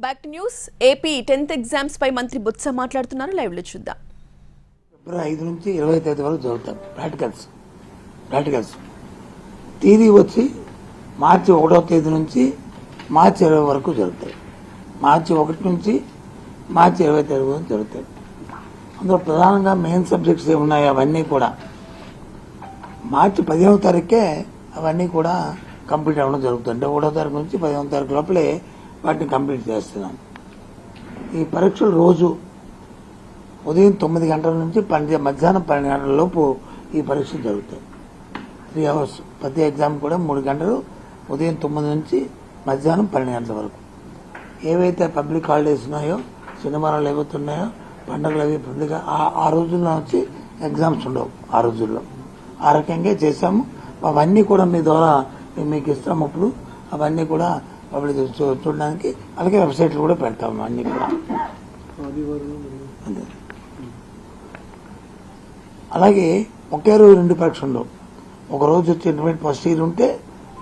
Back to news AP tenth exams పై మంత్రి బొత్స మాట్లాడుతున్నారు. లైవ్లో చూద్దాం. ఫిబ్రవరి ఐదు నుంచి ఇరవై తేదీ వరకు జరుగుతాం ప్రాక్టికల్స్ ప్రాక్టికల్స్ థియరీ వచ్చి మార్చి ఒకటో తేదీ నుంచి మార్చి ఇరవై వరకు జరుగుతాయి. మార్చి ఒకటి నుంచి మార్చి ఇరవై తేదీ వరకు జరుగుతాయి. అందులో ప్రధానంగా మెయిన్ సబ్జెక్ట్స్ ఏమున్నాయి? అవన్నీ కూడా మార్చి పదిహేనవ తారీఖే అవన్నీ కూడా కంప్లీట్ అవ్వడం జరుగుతుంది. అంటే ఒకటో తారీఖు నుంచి పదిహేనవ తారీఖు లోపలే వాటిని కంప్లీట్ చేస్తున్నాం ఈ పరీక్షలు రోజు ఉదయం తొమ్మిది గంటల నుంచి పన్నెండు మధ్యాహ్నం పన్నెండు గంటల లోపు ఈ పరీక్షలు జరుగుతాయి. త్రీ అవర్స్ ప్రతి ఎగ్జామ్ కూడా మూడు గంటలు ఉదయం తొమ్మిది నుంచి మధ్యాహ్నం పన్నెండు గంటల వరకు. ఏవైతే పబ్లిక్ హాలిడేస్ ఉన్నాయో శనివారాలు ఏవైతే ఉన్నాయో పండుగలు అవి పబ్లిక్ ఆ- రోజుల్లో వచ్చి ఎగ్జామ్స్ ఉండవు ఆ రోజుల్లో. ఆ రకంగా చేశాము. అవన్నీ కూడా మీ ద్వారా మీకు ఇస్తాము అప్పుడు. అవన్నీ కూడా పబ్లిక్ చూడడానికి అలాగే వెబ్సైట్లు కూడా పెడతాము అన్నీ కూడా. అలాగే ఒకే రోజు రెండు పరీక్షలు ఉండవు. ఒక రోజు వచ్చి ఇంటర్మీడియట్ ఫస్ట్ ఇయర్ ఉంటే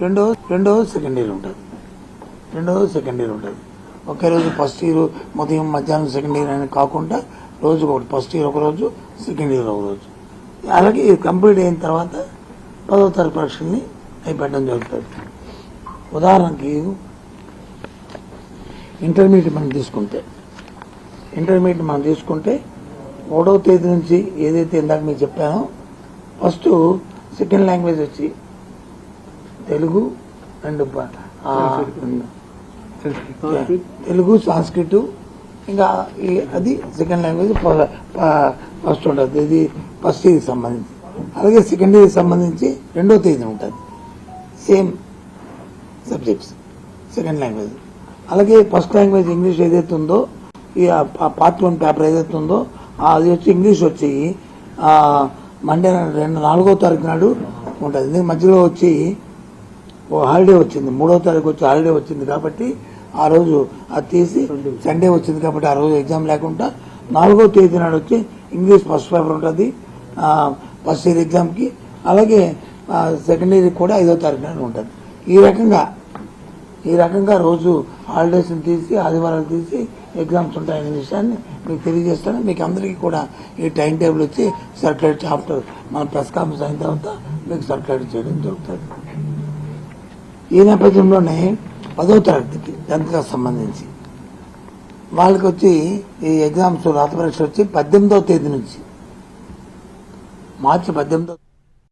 రెండో రెండో సెకండ్ ఇయర్ ఉంటుంది. రెండో సెకండ్ ఇయర్ ఉంటుంది. ఒకే రోజు ఫస్ట్ ఇయర్ ఉదయం మధ్యాహ్నం సెకండ్ ఇయర్ అని కాకుండా రోజు ఒకటి. ఫస్ట్ ఇయర్ ఒక రోజు సెకండ్ ఇయర్ ఒక రోజు. అలాగే ఇది కంప్లీట్ అయిన తర్వాత పదో తరగతి పరీక్షల్ని అవి పెట్టడం జరుగుతుంది. ఉదాహరణకి ఇంటర్మీడియట్ మనం తీసుకుంటే ఇంటర్మీడియట్ మనం తీసుకుంటే మూడవ తేదీ నుంచి ఏదైతే ఇందాక మీకు చెప్పానో ఫస్ట్ సెకండ్ లాంగ్వేజ్ వచ్చి తెలుగు అండ్ తెలుగు సాంస్క్రిట్ ఇంకా అది సెకండ్ లాంగ్వేజ్ ఫస్ట్ ఉంటుంది. ఇది ఫస్ట్ ఇయర్కి సంబంధించి. అలాగే సెకండ్ ఇయర్కి సంబంధించి రెండో తేదీ ఉంటుంది. సేమ్ సబ్జెక్ట్స్ సెకండ్ లాంగ్వేజ్ అలాగే ఫస్ట్ లాంగ్వేజ్ ఇంగ్లీష్ ఏదైతే ఉందో ఈ పార్ట్ వన్ పేపర్ ఏదైతే ఉందో అది వచ్చి ఇంగ్లీష్ వచ్చి మండే రెండు నాలుగో తారీఖు నాడు ఉంటుంది. ఎందుకంటే మధ్యలో వచ్చి ఓ హాలిడే వచ్చింది. మూడో తారీఖు వచ్చి హాలిడే వచ్చింది కాబట్టి ఆ రోజు అది తీసి సండే వచ్చింది కాబట్టి ఆ రోజు ఎగ్జామ్ లేకుండా నాలుగో తేదీ నాడు వచ్చి ఇంగ్లీష్ ఫస్ట్ పేపర్ ఉంటుంది. ఫస్ట్ ఇయర్ ఎగ్జామ్కి అలాగే సెకండ్ ఇయర్ కూడా ఐదో తారీఖు నాడు ఉంటుంది. ఈ రకంగా ఈ రకంగా రోజు హాలిడేస్ తీసి ఆదివారాలు తీసి ఎగ్జామ్స్ ఉంటాయనే విషయాన్ని మీకు తెలియజేస్తాను. మీకు అందరికీ కూడా ఈ టైం టేబుల్ వచ్చి సర్క్యులేట్ ఆఫ్టర్ మన ప్రెస్ కాన్ఫరెన్స్ అయిన తర్వాత మీకు సర్క్యులేట్ చేయడం జరుగుతుంది. ఈ నేపథ్యంలోనే పదో తరగతికి టెన్త్కి సంబంధించి వాళ్ళకి వచ్చి ఈ ఎగ్జామ్స్ రాత పరీక్ష వచ్చి పద్దెనిమిదవ తేదీ నుంచి మార్చి పద్దెనిమిదో